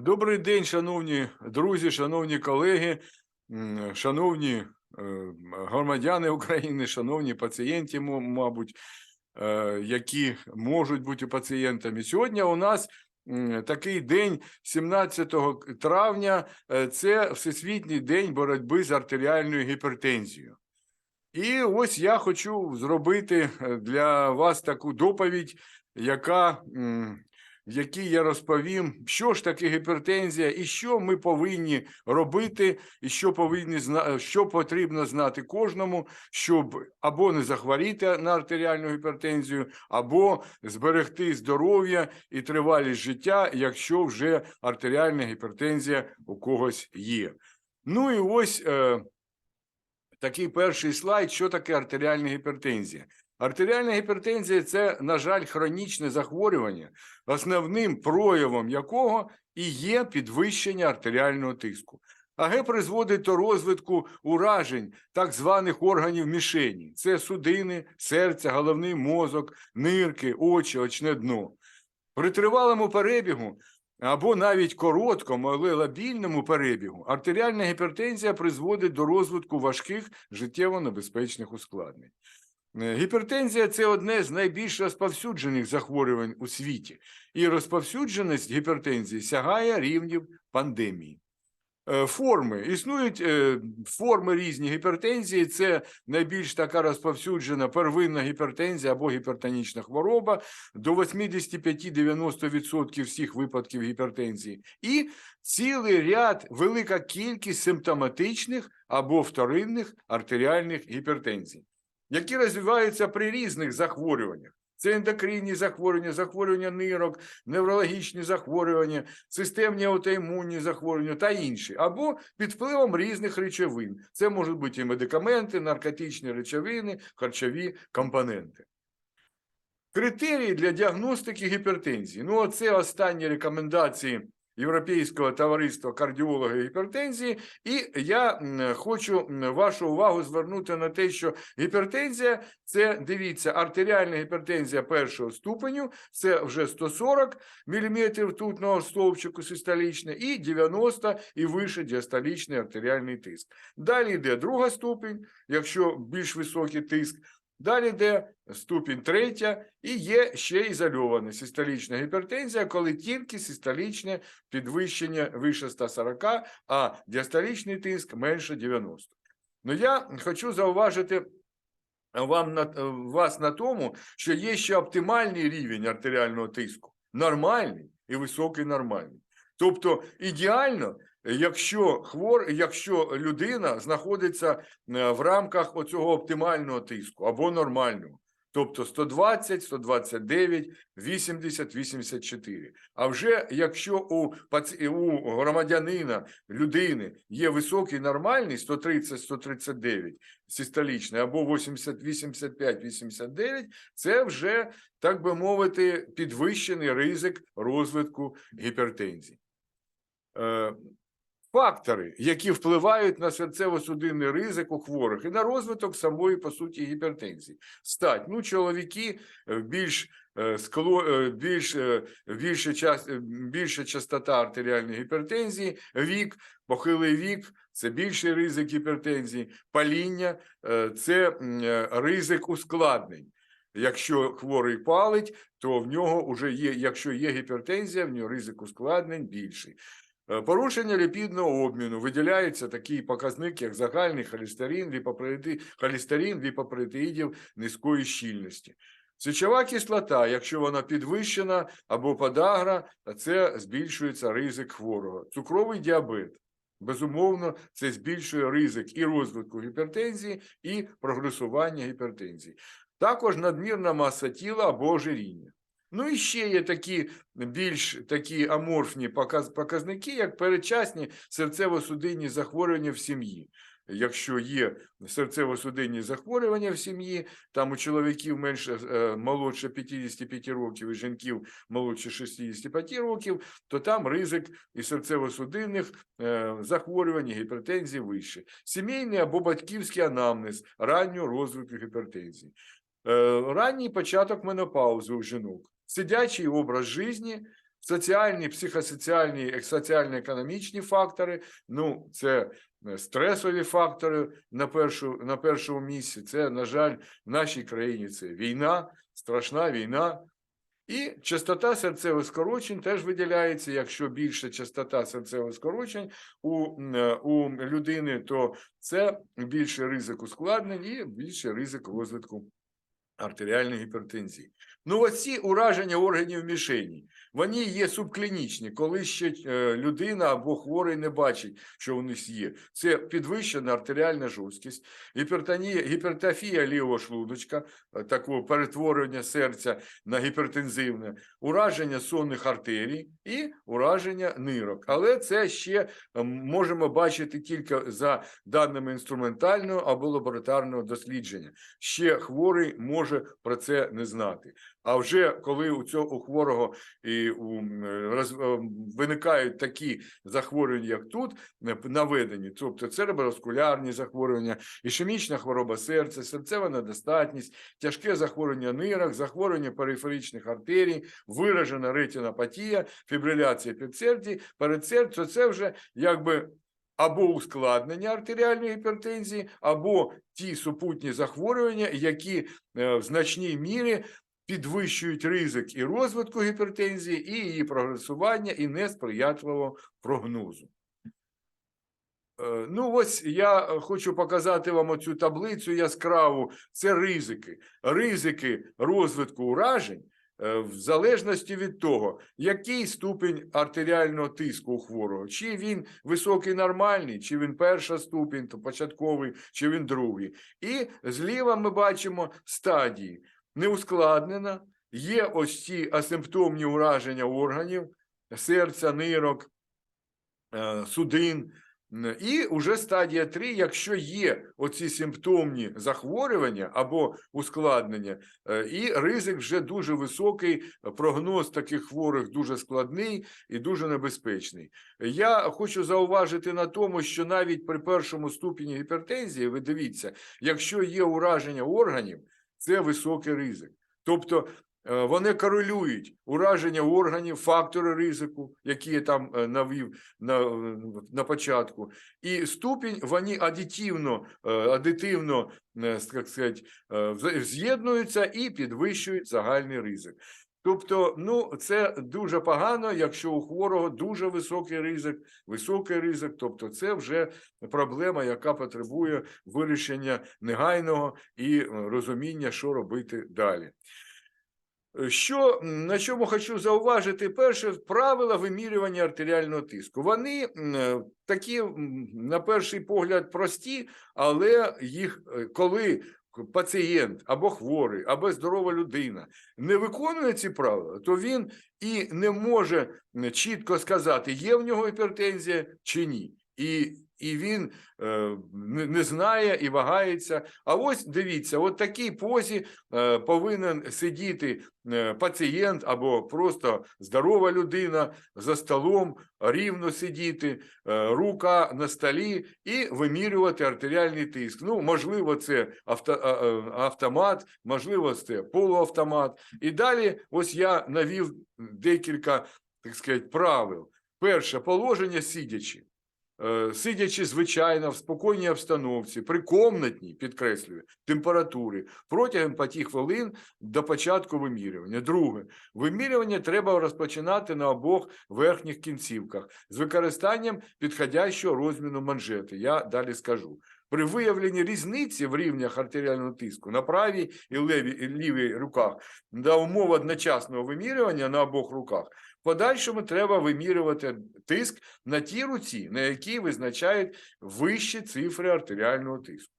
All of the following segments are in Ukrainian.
Добрий день, шановні друзі, шановні колеги, шановні е, громадяни України, шановні пацієнти, мабуть, е, які можуть бути пацієнтами. Сьогодні у нас такий день, 17 травня, е, це Всесвітній день боротьби з артеріальною гіпертензією. І ось я хочу зробити для вас таку доповідь, яка, в якій я розповім, що ж таке гіпертензія і що ми повинні робити, і що повинні що потрібно знати кожному, щоб або не захворіти на артеріальну гіпертензію, або зберегти здоров'я і тривалість життя, якщо вже артеріальна гіпертензія у когось є. Ну і ось. Е... Такий перший слайд, що таке артеріальна гіпертензія. Артеріальна гіпертензія це, на жаль, хронічне захворювання, основним проявом якого і є підвищення артеріального тиску. АГ призводить до розвитку уражень так званих органів мішені: це судини, серця, головний мозок, нирки, очі, очне дно. При тривалому перебігу або навіть короткому, але лабільному перебігу артеріальна гіпертензія призводить до розвитку важких життєво небезпечних ускладнень. Е, Гіпертензія це одне з найбільш розповсюджених захворювань у світі, і розповсюдженість гіпертензії сягає рівнів пандемії. Е, Форми. Існують е, форми різні гіпертензії. Це найбільш така розповсюджена первинна гіпертензія або гіпертонічна хвороба. До 85-90% всіх випадків гіпертензії, і цілий ряд, велика кількість симптоматичних або вторинних артеріальних гіпертензій, які розвиваються при різних захворюваннях. Це ендокринні захворювання, захворювання нирок, неврологічні захворювання, системні аутоімунні захворювання та інші, або під впливом різних речовин. Це можуть бути і медикаменти, наркотичні речовини, харчові компоненти. Критерії для діагностики гіпертензії. Ну, це останні рекомендації Європейського товариства кардіологів гіпертензії, і я хочу вашу увагу звернути на те, що гіпертензія це дивіться, артеріальна гіпертензія першого ступеню, це вже 140 мм ртутного стовпчику систолічне, і 90 і вище діастолічний артеріальний тиск. Далі йде друга ступінь, якщо більш високий тиск. Далі йде ступінь третя, і є ще ізольована систолічна гіпертензія, коли тільки систолічне підвищення вище 140, а діастолічний тиск менше 90. Ну я хочу зауважити вам на вас на тому, що є ще оптимальний рівень артеріального тиску, нормальний і високий нормальний. Тобто ідеально, якщо хвор, якщо людина знаходиться е, в рамках оцього оптимального тиску або нормального. Тобто 120, 129, 80, 84. А вже якщо у, у громадянина, людини є високий нормальний 130, 139 систолічний або 80, 85, 89, це вже, так би мовити, підвищений ризик розвитку гіпертензії. Фактори, які впливають на серцево-судинний ризик у хворих і на розвиток самої по суті гіпертензії. Стать, ну, чоловіки е, більш е, скло, е, більш, більше, час, е, більша частота артеріальної гіпертензії, вік, похилий вік це більший ризик гіпертензії, паління це ризик ускладнень. Якщо хворий палить, то в нього вже є, якщо є гіпертензія, в нього ризик ускладнень більший. Е, Порушення ліпідного обміну виділяється такий показник, як загальний холестерин, ліпопротеїди- холестерин ліпопротеїдів низької щільності. Сечова кислота, якщо вона підвищена або подагра, це збільшується ризик хворого. Цукровий діабет. Безумовно, це збільшує ризик і розвитку гіпертензії, і прогресування гіпертензії. Також надмірна маса тіла або ожиріння. Ну і ще є такі більш такі аморфні показ- показники, як передчасні серцево-судинні захворювання в сім'ї. Якщо є серцево-судинні захворювання в сім'ї, там у чоловіків менше е, молодше 55 років і жінків молодше 65 років, то там ризик і серцево-судинних е, захворювань, і гіпертензії вищий. Сімейний або батьківський анамнез раннього розвитку гіпертензії. Е, Ранній початок менопаузи у жінок, сидячий образ житті, Соціальні, психосоціальні, соціально-економічні фактори. Ну, це е, стресові фактори на першу на першому місці. Це, на жаль, в нашій країні це війна, страшна війна. І частота серцевих скорочень теж виділяється. Якщо більша частота серцевих скорочень у, е, у людини, то це більший ризик ускладнень і більший ризик розвитку артеріальної гіпертензії. Ну, оці ураження органів мішені, вони є субклінічні, коли ще е, людина або хворий не бачить, що у них є. Це підвищена артеріальна жорсткість, гіпертонія, гіпертофія лівого шлуночка, е, такого перетворення серця на гіпертензивне, ураження сонних артерій і ураження нирок. Але це ще е, можемо бачити тільки за даними інструментального або лабораторного дослідження. Ще хворий може про це не знати. А вже коли у цього у хворого і у, роз, е, виникають такі захворювання, як тут е, наведені, тобто цереброваскулярні захворювання, ішемічна хвороба серця, серцева недостатність, тяжке захворювання нирок, захворювання периферичних артерій, виражена ретинопатія, фібриляція підсердій, передсердь, це вже якби або ускладнення артеріальної гіпертензії, або ті супутні захворювання, які е, в значній мірі підвищують ризик і розвитку гіпертензії, і її прогресування, і несприятливого прогнозу. Е, Ну, ось я е, хочу показати вам оцю таблицю яскраву. Це ризики. Ризики розвитку уражень е, в залежності від того, який ступінь артеріального тиску у хворого, чи він високий нормальний, чи він перша ступінь, то початковий, чи він другий. І зліва ми бачимо стадії. Неускладнена, є ось ці асимптомні ураження органів, серця, нирок, е, судин. І уже стадія 3, якщо є оці симптомні захворювання або ускладнення, е, і ризик вже дуже високий, прогноз таких хворих дуже складний і дуже небезпечний. Я хочу зауважити на тому, що навіть при першому ступені гіпертензії, ви дивіться, якщо є ураження органів, це високий ризик. Тобто е, вони корелюють ураження органів, фактори ризику, які я там е, навів на, е, на початку, і ступінь вони адитивно, адитивно так сказати, з'єднуються і підвищують загальний ризик. Тобто, ну це дуже погано, якщо у хворого дуже високий ризик, високий ризик, тобто це вже проблема, яка потребує вирішення негайного і е, розуміння, що робити далі. Що на чому хочу зауважити, перше правила вимірювання артеріального тиску. Вони е, такі, на перший погляд, прості, але їх е, коли пацієнт або хворий, або здорова людина не виконує ці правила, то він і не може чітко сказати, є в нього гіпертензія чи ні. І, і він е, не, знає і вагається. А ось дивіться, от такій позі е, повинен сидіти е, пацієнт або просто здорова людина за столом, рівно сидіти, е, рука на столі і вимірювати артеріальний тиск. Ну, можливо, це авто, а- автомат, можливо, це полуавтомат. І далі, ось я навів декілька, так сказати, правил. Перше положення сидячи. Е, Сидячи звичайно в спокійній обстановці, при комнатній, підкреслюю, температурі протягом 5 хвилин до початку вимірювання. Друге, вимірювання треба розпочинати на обох верхніх кінцівках з використанням підходящого розміну манжети. Я далі скажу. При виявленні різниці в рівнях артеріального тиску на правій і левій і лівій руках за умов одночасного вимірювання на обох руках, подальшому треба вимірювати тиск на тій руці, на якій визначають вищі цифри артеріального тиску.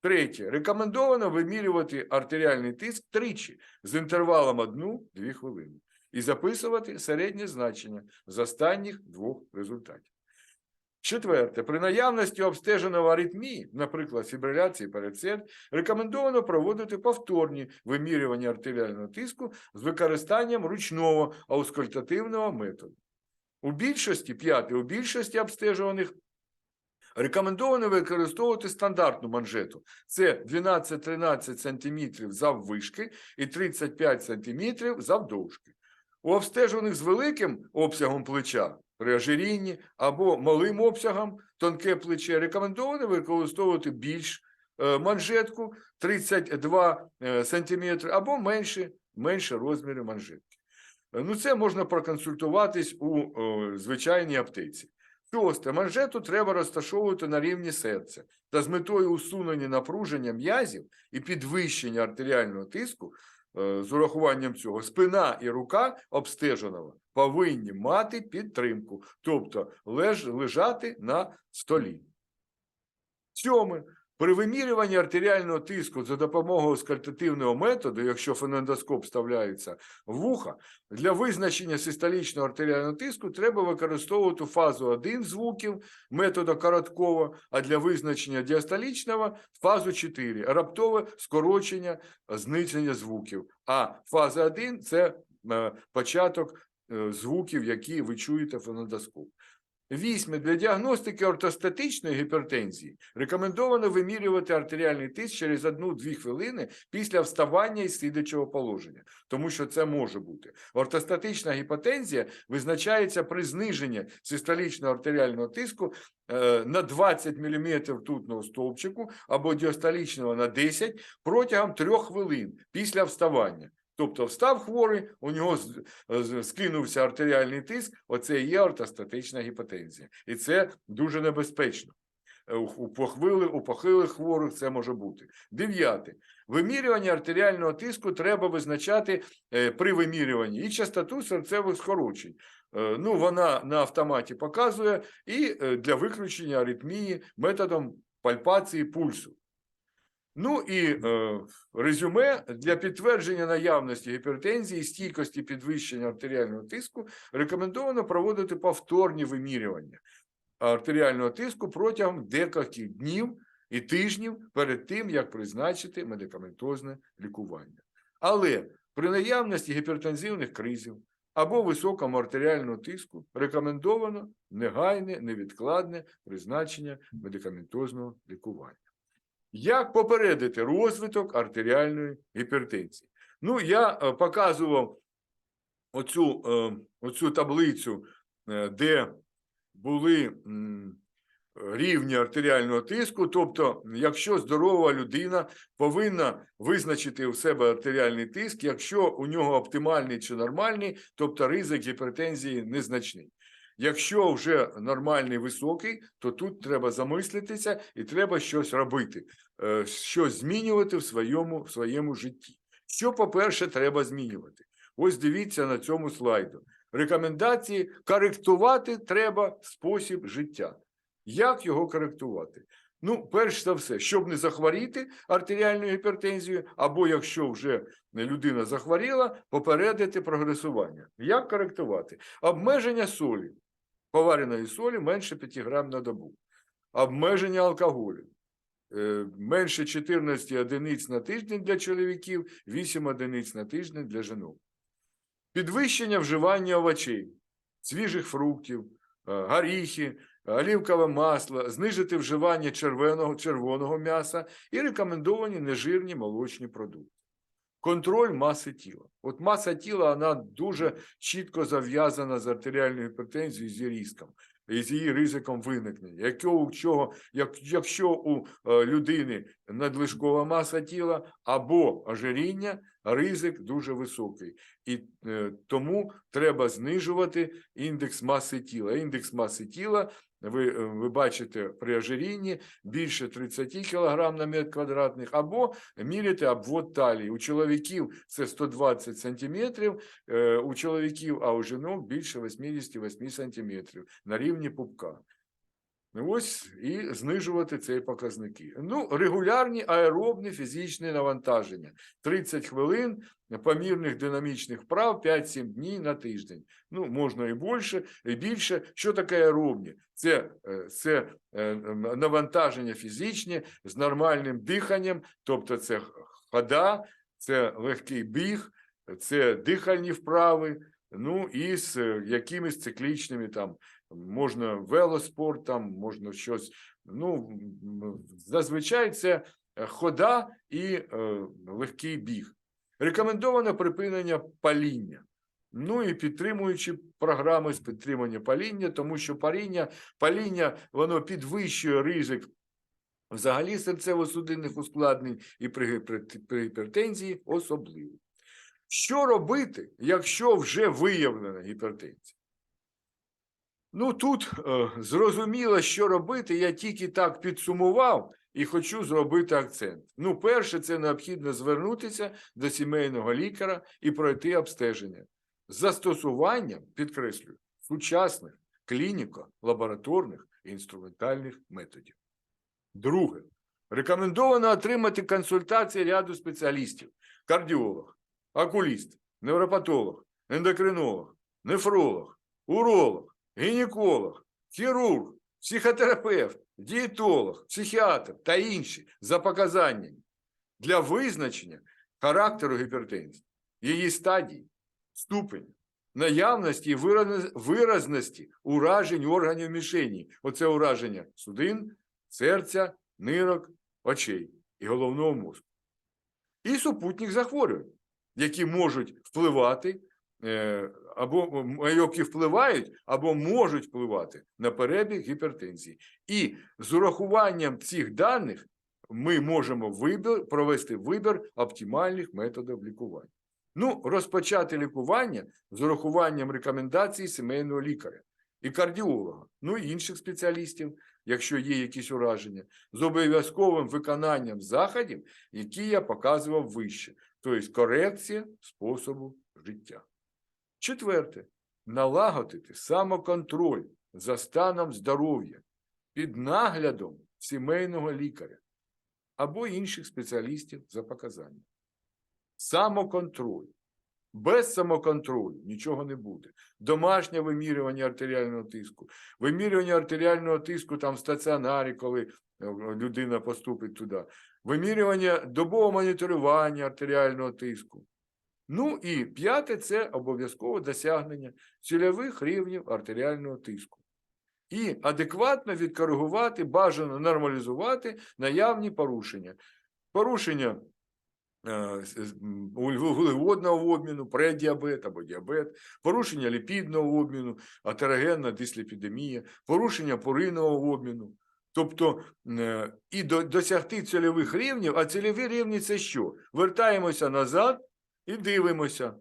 Третє. Рекомендовано вимірювати артеріальний тиск тричі з інтервалом 1-2 хвилини і записувати середнє значення з останніх двох результатів. Четверте, при наявності обстеженого аритмії, наприклад, фібриляції передсердь, рекомендовано проводити повторні вимірювання артеріального тиску з використанням ручного аускультативного методу. У більшості, п'яте, у більшості обстежуваних рекомендовано використовувати стандартну манжету. Це 12-13 см заввишки і 35 см завдовжки. У обстежених з великим обсягом плеча при ожирінні або малим обсягом тонке плече рекомендовано використовувати більш е, манжетку 32 е, сантиметри або менше, менше розміри манжетки. Е, Ну, це можна проконсультуватись у звичайній аптеці. Шосте. Манжету треба розташовувати на рівні серця та з метою усунення напруження м'язів і підвищення артеріального тиску з урахуванням цього спина і рука обстеженого повинні мати підтримку, тобто леж, лежати на столі. Сьоме. При вимірюванні артеріального тиску за допомогою скальтативного методу, якщо фонендоскоп вставляється в вуха, для визначення систолічного артеріального тиску треба використовувати фазу 1 звуків метода Короткова, а для визначення діастолічного фазу 4 раптове скорочення, зниження звуків. А фаза 1 – це е, початок е, звуків, які ви чуєте фонендоскоп. Вісьме. Для діагностики ортостатичної гіпертензії рекомендовано вимірювати артеріальний тиск через 1-2 хвилини після вставання із сидячого положення, тому що це може бути. Ортостатична гіпотензія визначається при зниженні систолічного артеріального тиску е, на 20 мм ртутного стовпчику або діастолічного на 10 протягом 3 хвилин після вставання. Тобто встав хворий, у нього скинувся артеріальний тиск, оце і є ортостатична гіпотензія. І це дуже небезпечно. Е, У, у, у похилих хворих це може бути. Дев'яте. Вимірювання артеріального тиску треба визначати е, при вимірюванні і частоту серцевих скорочень. Е, ну, вона на автоматі показує і для виключення аритмії методом пальпації пульсу. Ну і е, резюме для підтвердження наявності гіпертензії, і стійкості підвищення артеріального тиску рекомендовано проводити повторні вимірювання артеріального тиску протягом декількох днів і тижнів перед тим, як призначити медикаментозне лікування. Але при наявності гіпертензивних кризів або високому артеріальному тиску рекомендовано негайне, невідкладне призначення медикаментозного лікування. Як попередити розвиток артеріальної гіпертензії? Ну, я е, показував оцю, е, оцю таблицю, е, де були рівні артеріального тиску. Тобто, якщо здорова людина повинна визначити у себе артеріальний тиск, якщо у нього оптимальний чи нормальний, тобто ризик гіпертензії незначний. Якщо вже нормальний високий, то тут треба замислитися і треба щось робити, е, щось змінювати в своєму, в своєму житті. Що, по-перше, треба змінювати? Ось дивіться на цьому слайду. Рекомендації коректувати треба спосіб життя. Як його коректувати? Ну, перш за все, щоб не захворіти артеріальною гіпертензією, або якщо вже людина захворіла, попередити прогресування. Як коректувати? Обмеження солі, повареної солі менше 5 грам на добу. Обмеження алкоголю. Е, Менше 14 одиниць на тиждень для чоловіків, 8 одиниць на тиждень для жінок. Підвищення вживання овочей, свіжих фруктів, е, горіхи, олівкове масло, знижити вживання червоного, червоного м'яса і рекомендовані нежирні молочні продукти. Контроль маси тіла. От маса тіла вона дуже чітко зав'язана з артеріальною гіпертензією зі різком і з її ризиком виникнення. Якщо чого, як, якщо у е, людини надлишкова маса тіла або ожиріння, ризик дуже високий. І е, тому треба знижувати індекс маси тіла. Індекс маси тіла ви, е, ви бачите при ожирінні більше 30 кг на метр квадратних, або міряти обвод талії. У чоловіків це 120 см, у чоловіків, а у жінок більше 88 см на рівні пупка. Ось і знижувати ці показники. Ну, регулярні аеробні фізичні навантаження. 30 хвилин помірних динамічних вправ 5-7 днів на тиждень. Ну, можна і більше, і більше. Що таке аеробні? Це, е, це е, навантаження фізичні з нормальним диханням, тобто це хода, це легкий біг, це дихальні вправи, ну і з е, якимись циклічними там можна велоспорт, там можна щось. Ну, зазвичай це е, хода і е, легкий біг. Рекомендовано припинення паління. Ну і підтримуючи програми з підтримання паління, тому що паління, паління воно підвищує ризик взагалі серцево-судинних ускладнень і при, гіпертензії особливо. Що робити, якщо вже виявлена гіпертензія? Ну тут е, зрозуміло, що робити. Я тільки так підсумував і хочу зробити акцент. Ну, перше, це необхідно звернутися до сімейного лікаря і пройти обстеження з застосуванням, підкреслюю, сучасних клініко-лабораторних і інструментальних методів. Друге, рекомендовано отримати консультації ряду спеціалістів: кардіолог, окуліст, невропатолог, ендокринолог, нефролог, уролог, гінеколог, хірург, психотерапевт, дієтолог, психіатр та інші за показаннями для визначення характеру гіпертензії, її стадії, ступеня, наявності і виразності уражень органів мішені. Оце ураження судин, серця, нирок, очей і головного мозку. І супутніх захворювань, які можуть впливати або м, які впливають, або можуть впливати на перебіг гіпертензії. І з урахуванням цих даних ми можемо вибір, провести вибір оптимальних методів лікування. Ну, розпочати лікування з урахуванням рекомендацій сімейного лікаря і кардіолога, ну і інших спеціалістів, якщо є якісь ураження, з обов'язковим виконанням заходів, які я показував вище, тобто корекція способу життя. Четверте, налагодити самоконтроль за станом здоров'я під наглядом сімейного лікаря або інших спеціалістів за показанням. Самоконтроль. Без самоконтролю нічого не буде. Домашнє вимірювання артеріального тиску, вимірювання артеріального тиску там в стаціонарі, коли е, людина поступить туди, вимірювання добового моніторування артеріального тиску. Ну і п'яте це обов'язкове досягнення цільових рівнів артеріального тиску. І адекватно відкоригувати, бажано нормалізувати наявні порушення. Порушення е, вуглеводного обміну, преддіабет або діабет, порушення ліпідного обміну, атерогенна дисліпідемія, порушення поринного обміну. Тобто е, і досягти цільових рівнів, а цільові рівні це що? Вертаємося назад і дивимося.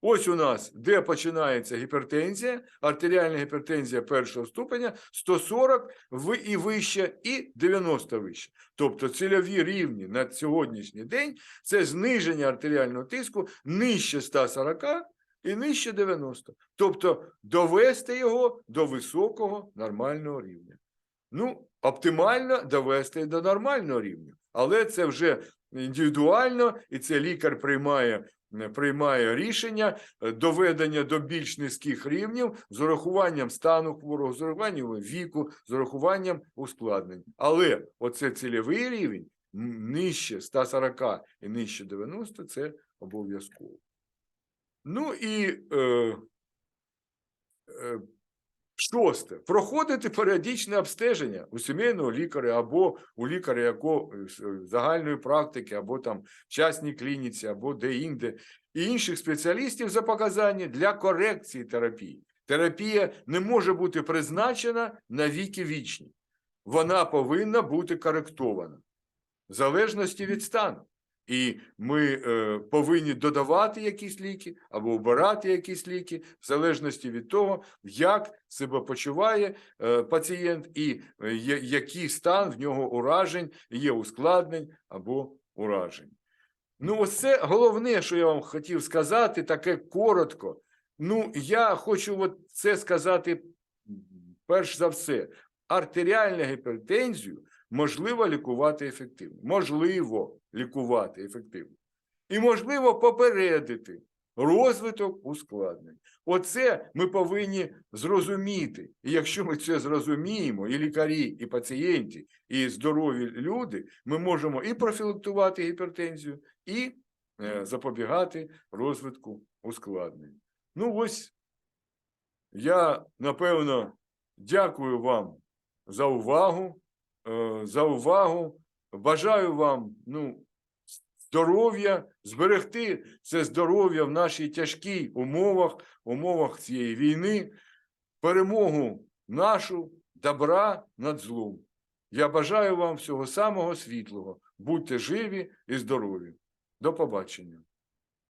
Ось у нас, де починається гіпертензія, артеріальна гіпертензія першого ступеня 140 і вище, і 90 вище. Тобто цільові рівні на сьогоднішній день це зниження артеріального тиску нижче 140 і нижче 90. Тобто довести його до високого нормального рівня. Ну, оптимально довести до нормального рівня, але це вже індивідуально, і це лікар приймає, приймає рішення е, доведення до більш низьких рівнів з урахуванням стану хворого, з урахуванням віку, з урахуванням ускладнень. Але оце цільовий рівень нижче 140 і нижче 90 це обов'язково. Ну і е, е, Шосте. Проходити періодичне обстеження у сімейного лікаря або у лікаря яко, е, е, загальної практики, або там частній клініці, або де-інде, і інших спеціалістів за показання для корекції терапії. Терапія не може бути призначена на віки вічні. Вона повинна бути коректована в залежності від стану. І ми е, повинні додавати якісь ліки або обирати якісь ліки в залежності від того, як себе почуває е, пацієнт і е, який стан в нього уражень, є ускладнень або уражень. Ну, ось це головне, що я вам хотів сказати, таке коротко. Ну, я хочу от це сказати перш за все. Артеріальну гіпертензію можливо лікувати ефективно. Можливо лікувати ефективно. І можливо попередити розвиток ускладнень. Оце ми повинні зрозуміти. І якщо ми це зрозуміємо, і лікарі, і пацієнти, і здорові люди, ми можемо і профілактувати гіпертензію, і е, запобігати розвитку ускладнень. Ну ось я напевно дякую вам за увагу. Е, За увагу. Бажаю вам ну, здоров'я, зберегти це здоров'я в нашій тяжкій умовах, умовах цієї війни, перемогу нашу, добра над злом. Я бажаю вам всього самого світлого. Будьте живі і здорові. До побачення.